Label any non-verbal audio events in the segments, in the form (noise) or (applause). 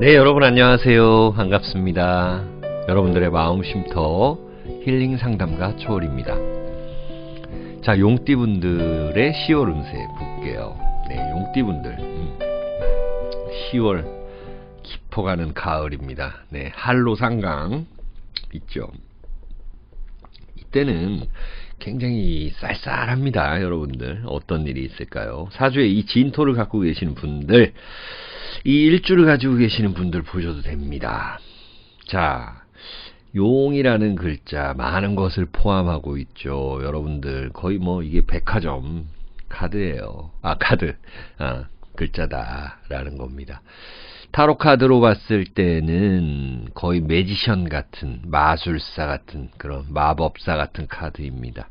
네, 여러분 안녕하세요. 반갑습니다. 여러분들의 마음 쉼터 힐링 상담가 초월입니다. 자, 용띠분들의 10월 운세 볼게요. 네, 용띠분들. 음, 10월 깊어가는 가을입니다. 네, 한로상강 있죠. 이때는 굉장히 쌀쌀합니다, 여러분들. 어떤 일이 있을까요? 사주에 이 진토를 갖고 계시는 분들, 이 일주를 가지고 계시는 분들 보셔도 됩니다. 자, 용이라는 글자 많은 것을 포함하고 있죠. 여러분들 거의 뭐 이게 백화점 카드예요. 아 카드, 아 글자다라는 겁니다. 타로 카드로 봤을 때는 거의 매지션 같은 마술사 같은 그런 마법사 같은 카드입니다.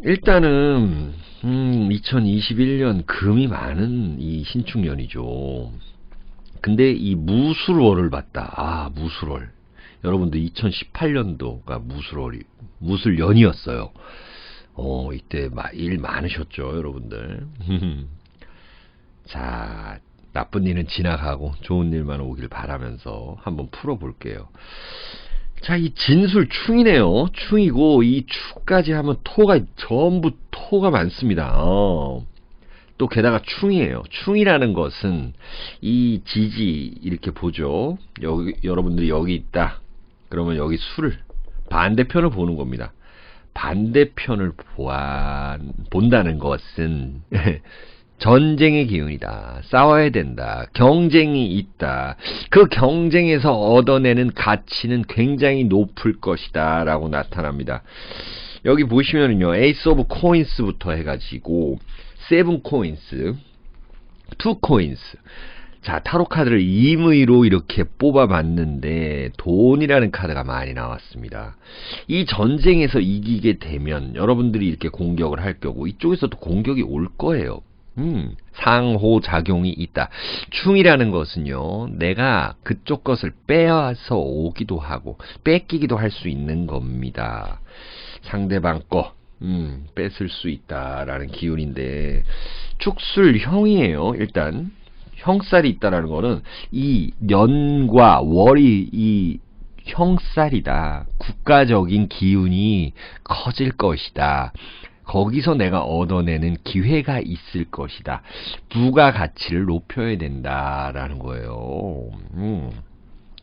일단은 음, 2021년 금이 많은 이 신축년이죠. 근데 이 무술월을 봤다. 아, 무술월. 여러분들 2018년도가 무술월이 무술연이었어요. 어, 이때 일 많으셨죠, 여러분들. (laughs) 자, 나쁜 일은 지나가고 좋은 일만 오길 바라면서 한번 풀어 볼게요. 자, 이 진술 충이네요. 충이고 이 축까지 하면 토가 전부 토가 많습니다. 어. 또 게다가 충이에요. 충이라는 것은 이 지지 이렇게 보죠. 여기 여러분들이 여기 있다. 그러면 여기 수를 반대편을 보는 겁니다. 반대편을 보아, 본다는 것은 (laughs) 전쟁의 기운이다. 싸워야 된다. 경쟁이 있다. 그 경쟁에서 얻어내는 가치는 굉장히 높을 것이다. 라고 나타납니다. 여기 보시면은요, 에이스 오브 코인스부터 해가지고, 세븐 코인스, 투 코인스, 자, 타로 카드를 임의로 이렇게 뽑아봤는데 돈이라는 카드가 많이 나왔습니다. 이 전쟁에서 이기게 되면 여러분들이 이렇게 공격을 할 거고 이쪽에서도 공격이 올 거예요. 음, 상호작용이 있다. 충이라는 것은요, 내가 그쪽 것을 빼앗아 오기도 하고, 뺏기기도 할 수 있는 겁니다. 상대방 거, 음, 뺏을 수 있다라는 기운인데, 축술형이에요, 일단. 형살이 있다라는 거는 이 년과 월이 이 형살이다. 국가적인 기운이 커질 것이다. 거기서 내가 얻어내는 기회가 있을 것이다. 부가 가치를 높여야 된다라는 거예요. 음.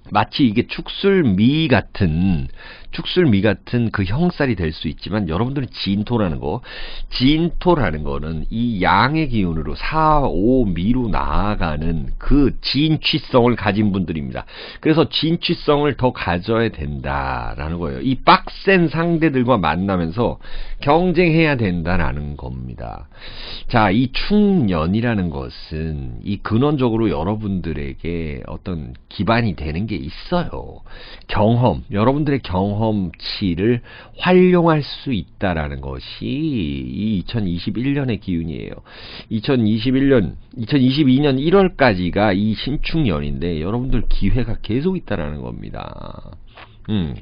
마치 이게 축술미 같은 축술미 같은 그 형살이 될 수 있지만 여러분들은 진토라는 거 진토라는 거는 이 양의 기운으로 4, 5 미로 나아가는 그 진취성을 가진 분들입니다. 그래서 진취성을 더 가져야 된다라는 거예요. 이 빡센 상대들과 만나면서 경쟁해야 된다라는 겁니다. 자, 이 충년이라는 것은 이 근원적으로 여러분들에게 어떤 기반이 되는 게 있어요. 경험, 여러분들의 경험치를 활용할 수 있다라는 것이 이 2021년의 기운이에요. 2021년, 2022년 1월까지가 이 신축년인데 여러분들 기회가 계속 있다라는 겁니다. 음.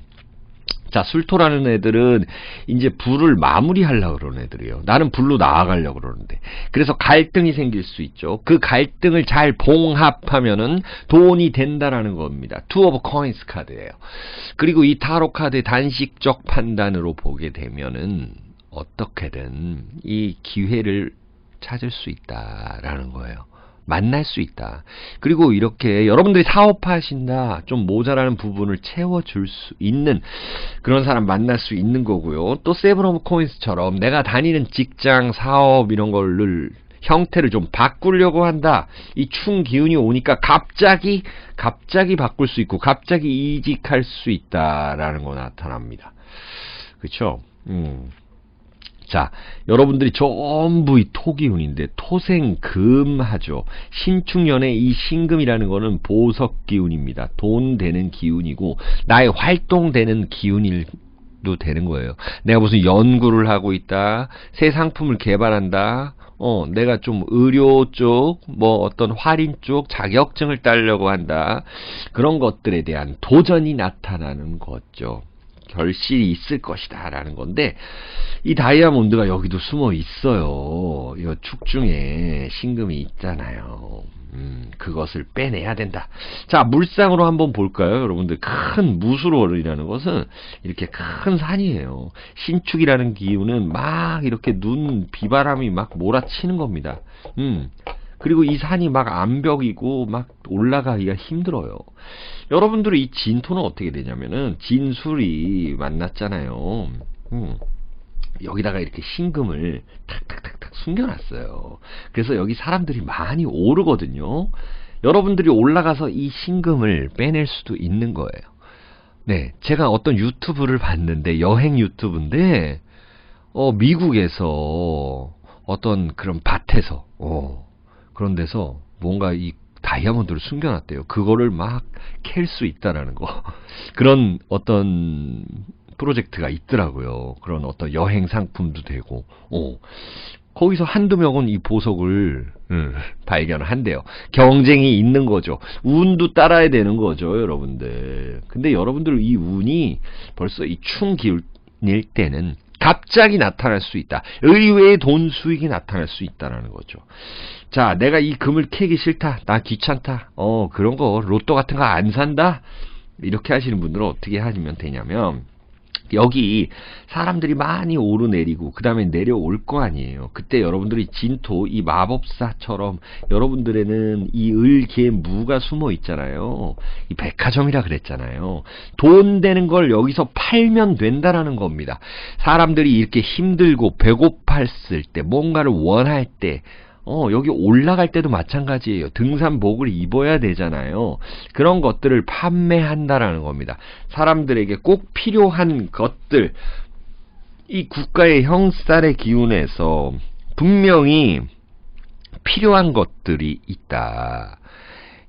자, 술토라는 애들은 이제 불을 마무리하려고 그러는 애들이에요. 나는 불로 나아가려고 그러는데. 그래서 갈등이 생길 수 있죠. 그 갈등을 잘 봉합하면은 돈이 된다라는 겁니다. 투 오브 코인스 카드예요. 그리고 이 타로 카드의 단식적 판단으로 보게 되면은 어떻게든 이 기회를 찾을 수 있다라는 거예요. 만날 수 있다. 그리고 이렇게 여러분들이 사업하신다, 좀 모자라는 부분을 채워줄 수 있는 그런 사람 만날 수 있는 거고요. 또 오브 코인스처럼 내가 다니는 직장, 사업 이런 거를 형태를 좀 바꾸려고 한다. 이 충 기운이 오니까 갑자기 갑자기 바꿀 수 있고 갑자기 이직할 수 있다라는 거 나타납니다. 그렇죠? 음. 자, 여러분들이 전부 이 토기운인데 토생금하죠. 신축년의 이 신금이라는 거는 보석 기운입니다. 돈 되는 기운이고 나의 활동되는 기운일 도 되는 거예요. 내가 무슨 연구를 하고 있다, 새 상품을 개발한다, 어, 내가 좀 의료 쪽, 뭐 어떤 할인 쪽 자격증을 따려고 한다. 그런 것들에 대한 도전이 나타나는 거죠. 결실이 있을 것이다 라는 건데 이 다이아몬드가 여기도 숨어 있어요. 이 축 중에 신금이 있잖아요. 음, 그것을 빼내야 된다. 자, 물상으로 한번 볼까요? 여러분들, 큰 무술월이라는 것은 이렇게 큰 산이에요. 신축이라는 기운은 막 이렇게 눈, 비바람이 막 몰아치는 겁니다. 음, 그리고 이 산이 막 암벽이고 막 올라가기가 힘들어요. 여러분들이 이 진토는 어떻게 되냐면은 진술이 만났잖아요. 음. 여기다가 이렇게 신금을 탁탁탁탁 숨겨놨어요. 그래서 여기 사람들이 많이 오르거든요. 여러분들이 올라가서 이 신금을 빼낼 수도 있는 거예요. 네, 제가 어떤 유튜브를 봤는데 여행 유튜브인데 어, 미국에서 어떤 그런 밭에서 어, 그런 데서 뭔가 이 다이아몬드를 숨겨놨대요. 그거를 막 캘 수 있다라는 거. (laughs) 그런 어떤 프로젝트가 있더라고요. 그런 어떤 여행 상품도 되고, 어. 거기서 한두 명은 이 보석을 음, 발견을 한대요. 경쟁이 있는 거죠. 운도 따라야 되는 거죠, 여러분들. 근데 여러분들 이 운이 벌써 이 충 기운일 때는 갑자기 나타날 수 있다. 의외의 돈 수익이 나타날 수 있다라는 거죠. 자, 내가 이 금을 캐기 싫다. 나 귀찮다. 어, 그런 거 로또 같은 거 안 산다. 이렇게 하시는 분들은 어떻게 하시면 되냐면 여기 사람들이 많이 오르내리고 그 다음에 내려올 거 아니에요. 그때 여러분들이 진토 이 마법사처럼 여러분들에는 이 을기의 무가 숨어 있잖아요. 이 백화점이라 그랬잖아요. 돈 되는 걸 여기서 팔면 된다라는 겁니다. 사람들이 이렇게 힘들고 배고팠을 때 뭔가를 원할 때 어, 여기 올라갈 때도 마찬가지예요. 등산복을 입어야 되잖아요. 그런 것들을 판매한다라는 겁니다. 사람들에게 꼭 필요한 것들, 이 국가의 형살의 기운에서 분명히 필요한 것들이 있다.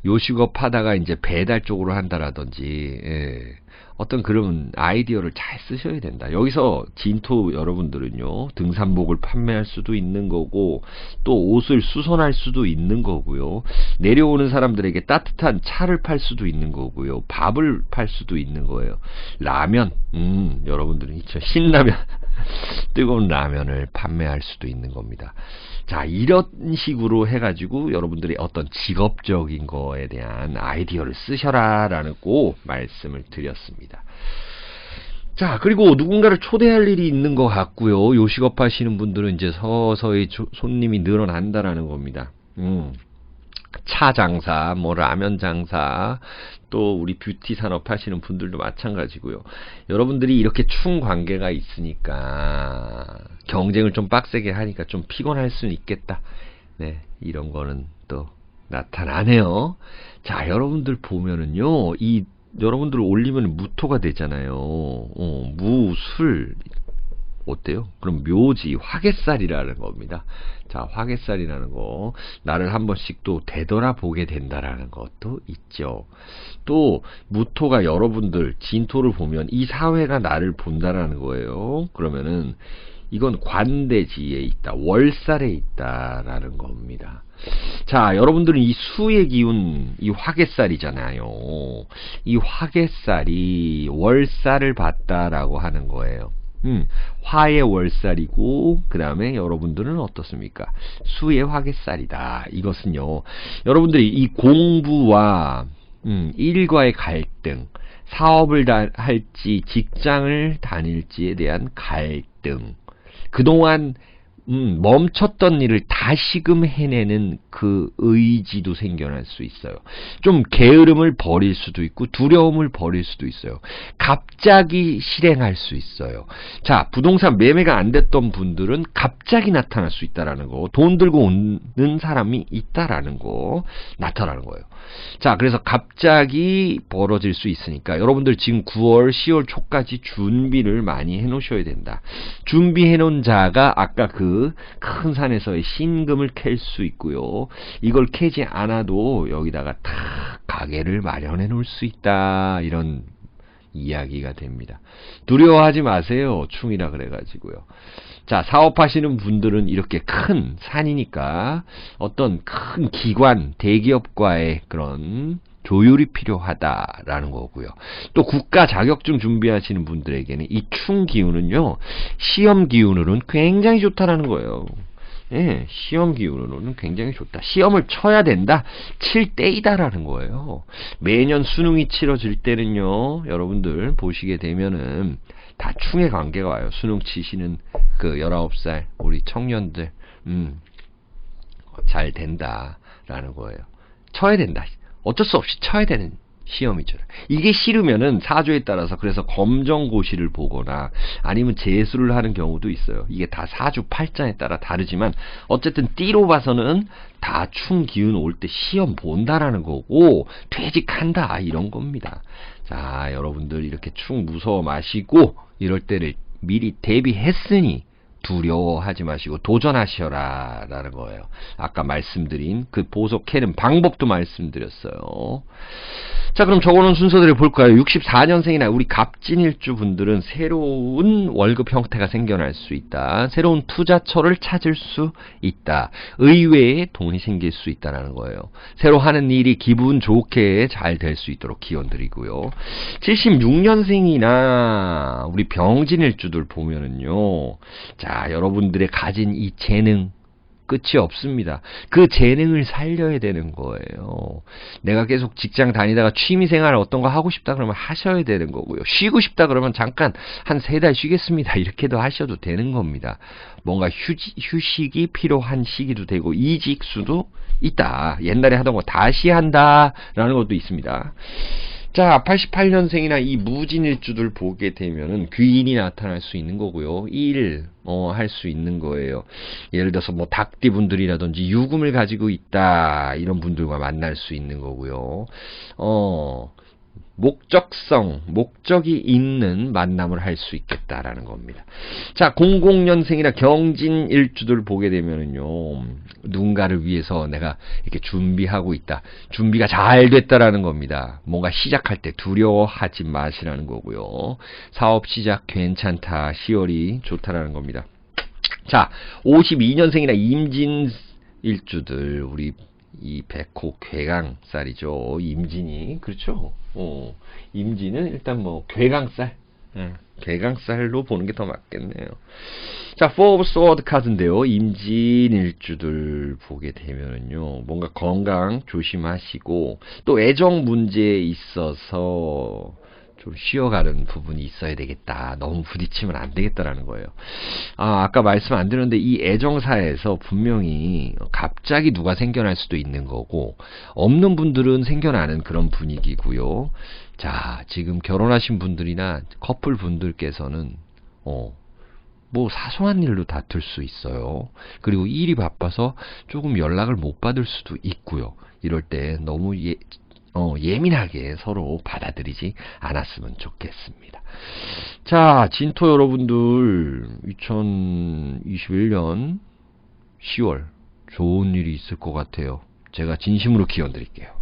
요식업 하다가 이제 배달 쪽으로 한다라든지, 예. 어떤 그런 아이디어를 잘 쓰셔야 된다. 여기서 진토 여러분들은요, 등산복을 판매할 수도 있는 거고, 또 옷을 수선할 수도 있는 거고요. 내려오는 사람들에게 따뜻한 차를 팔 수도 있는 거고요. 밥을 팔 수도 있는 거예요. 라면, 음, 여러분들은 있죠. 신라면, (laughs) 뜨거운 라면을 판매할 수도 있는 겁니다. 자, 이런 식으로 해가지고 여러분들이 어떤 직업적인 거에 대한 아이디어를 쓰셔라 라는 꼭 말씀을 드렸습니다. 자, 그리고 누군가를 초대할 일이 있는 것 같고요. 요식업 하시는 분들은 이제 서서히 손님이 늘어난다라는 겁니다. 음. 차 장사, 뭐 라면 장사, 또 우리 뷰티 산업 하시는 분들도 마찬가지고요. 여러분들이 이렇게 충 관계가 있으니까 경쟁을 좀 빡세게 하니까 좀 피곤할 수는 있겠다. 네, 이런 거는 또 나타나네요. 자, 여러분들 보면은요, 이 여러분들 올리면 무토가 되잖아요. 어, 무, 술, 어때요? 그럼 묘지, 화개살이라는 겁니다. 자, 화개살이라는 거, 나를 한 번씩 또 되돌아보게 된다라는 것도 있죠. 또, 무토가 여러분들, 진토를 보면 이 사회가 나를 본다라는 거예요. 그러면은, 이건 관대지에 있다, 월살에 있다라는 겁니다. 자, 여러분들은 이 수의 기운, 이 화개살이잖아요. 이 화개살이 월살을 봤다라고 하는 거예요. 음, 화의 월살이고 그 다음에 여러분들은 어떻습니까? 수의 화개살이다. 이것은요. 여러분들이 이 공부와 음, 일과의 갈등, 사업을 다, 할지 직장을 다닐지에 대한 갈등, 그동안 음, 멈췄던 일을 다시금 해내는 그 의지도 생겨날 수 있어요. 좀 게으름을 버릴 수도 있고 두려움을 버릴 수도 있어요. 갑자기 실행할 수 있어요. 자, 부동산 매매가 안 됐던 분들은 갑자기 나타날 수 있다라는 거. 돈 들고 오는 사람이 있다라는 거 나타나는 거예요. 자, 그래서 갑자기 벌어질 수 있으니까 여러분들 지금 9월, 10월 초까지 준비를 많이 해 놓으셔야 된다. 준비해 놓은 자가 아까 그큰 산에서의 신금을 캘 수 있고요. 이걸 캐지 않아도 여기다가 다 가게를 마련해 놓을 수 있다. 이런 이야기가 됩니다. 두려워하지 마세요. 충이라 그래가지고요. 자, 사업하시는 분들은 이렇게 큰 산이니까 어떤 큰 기관, 대기업과의 그런 조율이 필요하다라는 거고요. 또 국가 자격증 준비하시는 분들에게는 이 충 기운은요, 시험 기운으로는 굉장히 좋다라는 거예요. 예, 시험 기운으로는 굉장히 좋다. 시험을 쳐야 된다. 칠 때이다라는 거예요. 매년 수능이 치러질 때는요, 여러분들 보시게 되면은 다 충의 관계가 와요. 수능 치시는 그 19살 우리 청년들, 음, 잘 된다라는 거예요. 쳐야 된다. 어쩔 수 없이 쳐야 되는 시험이죠. 이게 싫으면은 사조에 따라서 그래서 검정고시를 보거나 아니면 재수를 하는 경우도 있어요. 이게 다 사주 팔자에 따라 다르지만 어쨌든 띠로 봐서는 다 충 기운 올 때 시험 본다라는 거고 퇴직한다 이런 겁니다. 자 여러분들 이렇게 충 무서워 마시고 이럴 때를 미리 대비했으니 두려워하지 마시고 도전하셔라 라는 거예요. 아까 말씀드린 그 보석 캐는 방법도 말씀드렸어요. 자 그럼 적어놓은 순서들을 볼까요? 64년생이나 우리 갑진일주 분들은 새로운 월급 형태가 생겨날 수 있다. 새로운 투자처를 찾을 수 있다. 의외의 돈이 생길 수 있다는 거예요. 새로 하는 일이 기분 좋게 잘 될 수 있도록 기원 드리고요. 76년생이나 우리 병진일주들 보면은요. 자 여러분들의 가진 이 재능 끝이 없습니다. 그 재능을 살려야 되는 거예요. 내가 계속 직장 다니다가 취미 생활 어떤 거 하고 싶다 그러면 하셔야 되는 거고요. 쉬고 싶다 그러면 잠깐 한 세 달 쉬겠습니다. (laughs) 이렇게도 하셔도 되는 겁니다. 뭔가 휴지, 휴식이 필요한 시기도 되고 이직수도 있다. 옛날에 하던 거 다시 한다라는 것도 있습니다. 자, 88년생이나 이 무진일주들 보게 되면은 귀인이 나타날 수 있는 거고요. 일, 어, 할 수 있는 거예요. 예를 들어서 뭐 닭띠 분들이라든지 유금을 가지고 있다. 이런 분들과 만날 수 있는 거고요. 어, 목적성, 목적이 있는 만남을 할 수 있겠다라는 겁니다. 자, 00년생이나 경진 일주들 보게 되면은요, 누군가를 위해서 내가 이렇게 준비하고 있다. 준비가 잘 됐다라는 겁니다. 뭔가 시작할 때 두려워하지 마시라는 거고요. 사업 시작 괜찮다. 10월이 좋다라는 겁니다. 자, 52년생이나 임진 일주들, 우리 이 백호 괴강살이죠. 임진이. 그렇죠. 어, 임진은 일단 뭐 괴강살. 예, 괴강살로 보는 게 더 맞겠네요. 자, Four of Sword 카드인데요. 임진 일주들 보게 되면은요. 뭔가 건강 조심하시고 또 애정 문제에 있어서 좀 쉬어가는 부분이 있어야 되겠다. 너무 부딪히면 안 되겠다라는 거예요. 아, 아까 말씀 안 드렸는데 이 애정사에서 분명히 갑자기 누가 생겨날 수도 있는 거고 없는 분들은 생겨나는 그런 분위기고요. 자, 지금 결혼하신 분들이나 커플 분들께서는 어, 뭐 사소한 일로 다툴 수 있어요. 그리고 일이 바빠서 조금 연락을 못 받을 수도 있고요. 이럴 때 너무 예, 어, 예민하게 서로 받아들이지 않았으면 좋겠습니다. 자, 진토 여러분들, 2021년 10월 좋은 일이 있을 것 같아요. 제가 진심으로 기원 드릴게요.